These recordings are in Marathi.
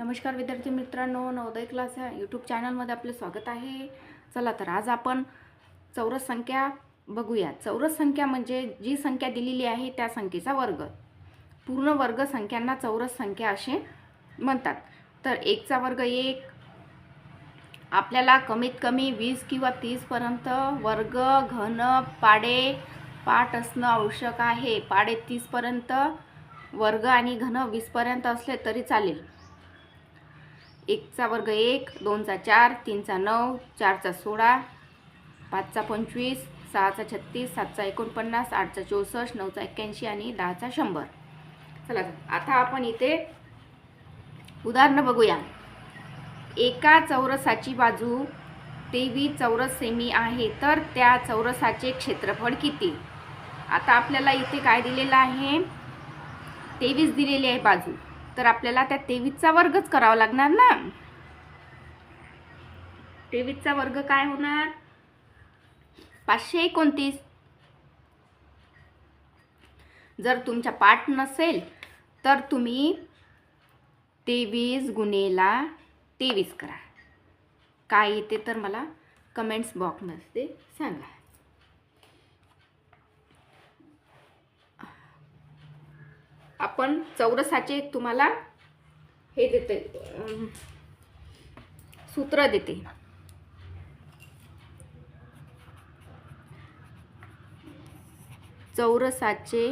नमस्कार विद्यार्थी मित्रांनो नवोदय क्लास या यूट्यूब चॅनलमध्ये आपले स्वागत आहे. चला तर आज आपण चौरस संख्या बघूया. चौरस संख्या म्हणजे जी संख्या दिलेली आहे त्या संख्येचा वर्ग. पूर्ण वर्ग संख्यांना चौरस संख्या असे म्हणतात. तर एकचा वर्ग एक आपल्याला कमीत कमी वीस किंवा तीसपर्यंत वर्ग घन पाडे पाठ असणं आवश्यक आहे. पाडे तीसपर्यंत वर्ग आणि घन वीसपर्यंत असले तरी चालेल. एकचा वर्ग एक दोनचा चार तीनचा नऊ चारचा सोळा पाचचा पंचवीस सहाचा छत्तीस सातचा एकोणपन्नास आठचा चौसष्ट नऊचा एक्क्याऐंशी आणि दहाचा शंभर. चला आता आपण इथे उदाहरणं बघूया. एका चौरसाची बाजू तेवीस चौरस सेमी आहे तर त्या चौरसाचे क्षेत्रफळ किती? आता आपल्याला इथे काय दिलेलं आहे? तेवीस दिलेली आहे बाजू. तर आपल्याला त्या तेवीसचा वर्गच करावा लागणार ना? तेवीसचा वर्ग काय होणार? पाचशे एकोणतीस. जर तुमच्या पाठ नसेल तर तुम्ही तेवीस गुणेला तेवीस करा. काय येते तर मला कमेंट्स बॉक्समध्ये सांगा. आपण चौरसाचे तुम्हाला हे देते सूत्र देते. चौरसाचे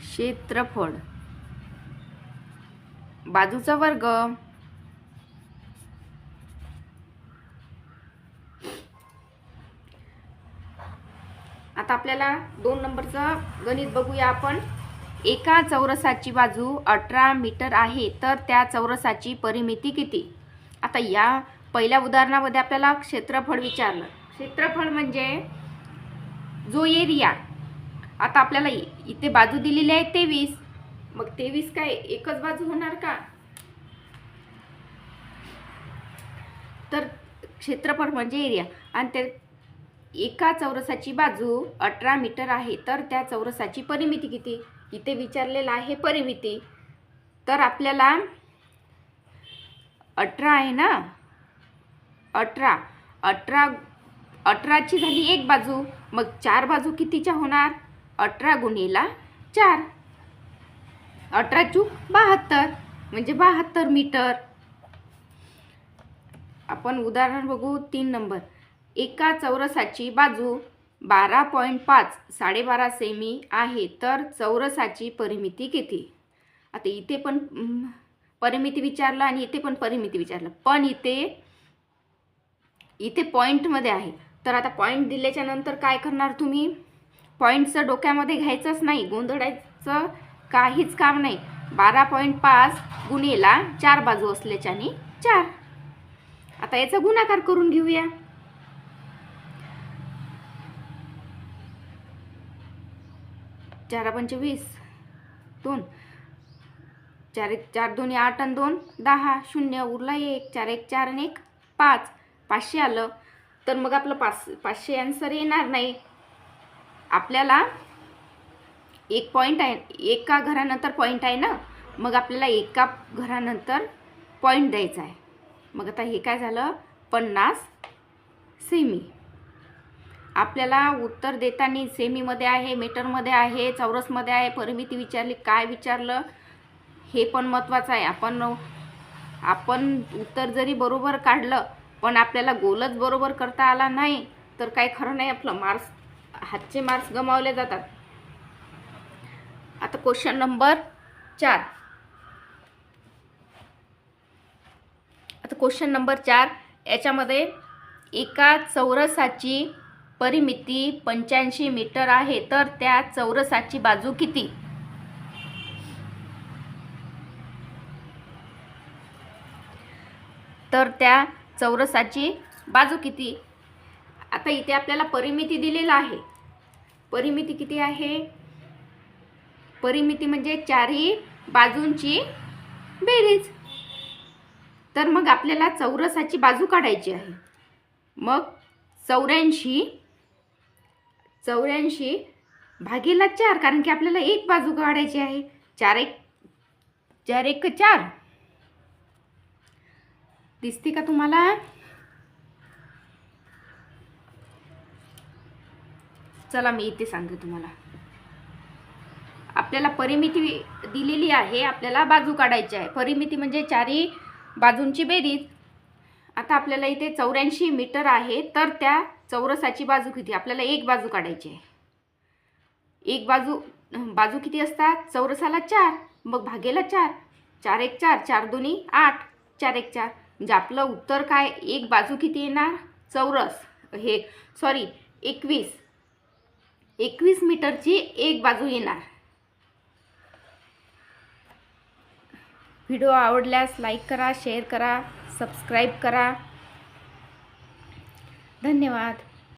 क्षेत्रफळ. बाजूचा वर्ग. आता आपल्याला दोन नंबरचं गणित बघूया आपण. एका चौरसाची बाजू अठरा मीटर आहे तर त्या चौरसाची परिमिती किती? आता या पहिल्या उदाहरणामध्ये आपल्याला क्षेत्रफळ विचारलं. क्षेत्रफळ म्हणजे जो एरिया आता आपल्याला इथे बाजू दिलेली आहे तेवीस. मग तेवीस काय एकच बाजू होणार का? तर क्षेत्रफळ म्हणजे एरिया आणि ते एका चौरसाची बाजू अठरा मीटर आहे तर त्या चौरसाची परिमिती किती? इथे विचारलेलं आहे परिमिती. तर आपल्याला अठरा आहे ना? अठरा. अठरा अठराची झाली एक बाजू. मग चार बाजू कितीच्या होणार? अठरा गुणेला चार. अठरा चूक बहात्तर म्हणजे बहात्तर मीटर. आपण उदाहरण बघू तीन नंबर. एका चौरसाची बाजू बारा पॉईंट पाच साडेबारा सेमी आहे तर चौरसाची परिमिती किती? आता इथे पण परिमिती विचारलं आणि इथे पण परिमिती विचारलं. पण इथे इथे पॉईंटमध्ये आहे. तर आता पॉईंट दिल्याच्या नंतर काय करणार तुम्ही? पॉईंटचं डोक्यामध्ये घ्यायचंच नाही गोंधळायचं काहीच काम नाही. बारा पॉईंट पाच गुणेला चार बाजू असल्याच्याने चार. आता याचा गुणाकार करून घेऊया. चार पंचवीस दोन. चार एक चार दोन्ही आठ आणि दोन दहा शून्य उरला एक. चार एक चार आणि एक पाच. पाचशे आलं. तर मग आपलं पाच पाचशे आन्सर येणार नाही. आपल्याला एक पॉईंट आहे एका घरानंतर पॉईंट आहे ना? मग आपल्याला एका घरानंतर पॉईंट द्यायचा आहे. मग आता हे काय झालं? पन्नास सेमी आपल्याला उत्तर देताना सेमीमध्ये आहे मीटरमध्ये आहे चौरसमध्ये आहे परिमिती विचारली काय विचारलं हे पण महत्त्वाचं आहे. आपण आपण उत्तर जरी बरोबर काढलं पण आपल्याला गोलच बरोबर करता आला नाही तर काही खरं नाही. आपलं मार्क्स हातचे मार्क्स गमावले जातात. आता क्वेश्चन नंबर चार. आता क्वेश्चन नंबर चार याच्यामध्ये एका चौरसाची परिमिती पंच्याऐंशी मीटर आहे तर त्या चौरसाची बाजू किती? तर त्या चौरसाची बाजू किती? आता इथे आपल्याला परिमिती दिलेला आहे. परिमिती किती आहे? परिमिती म्हणजे चारही बाजूंची बेरीज. तर मग आपल्याला चौरसाची बाजू काढायची आहे. मग चौऱ्याऐंशी चौऱ्याऐंशी भागीला चार कारण की आपल्याला एक बाजू काढायची आहे. चार एक चार एक चार. दिसते का तुम्हाला? चला मी इथे सांगते तुम्हाला. आपल्याला परिमिती दिलेली आहे आपल्याला बाजू काढायची आहे. परिमिती म्हणजे चारी बाजूंची बेरीज. आता आपल्याला इथे चौऱ्याऐंशी मीटर आहे तर त्या चौरसाची बाजू किती? आपल्याला एक बाजू काढायची आहे. एक बाजू बाजू किती असतात? चौरसाला चार मग भागेला चार. चार एक चार चार दोन्ही आठ चार एक चार. म्हणजे आपलं उत्तर काय? एक बाजू किती येणार? चौरस. हे सॉरी एकवीस. एकवीस मीटरची एक बाजू येणार. व्हिडिओ आवडल्यास लाईक करा शेअर करा सबस्क्राईब करा. धन्यवाद.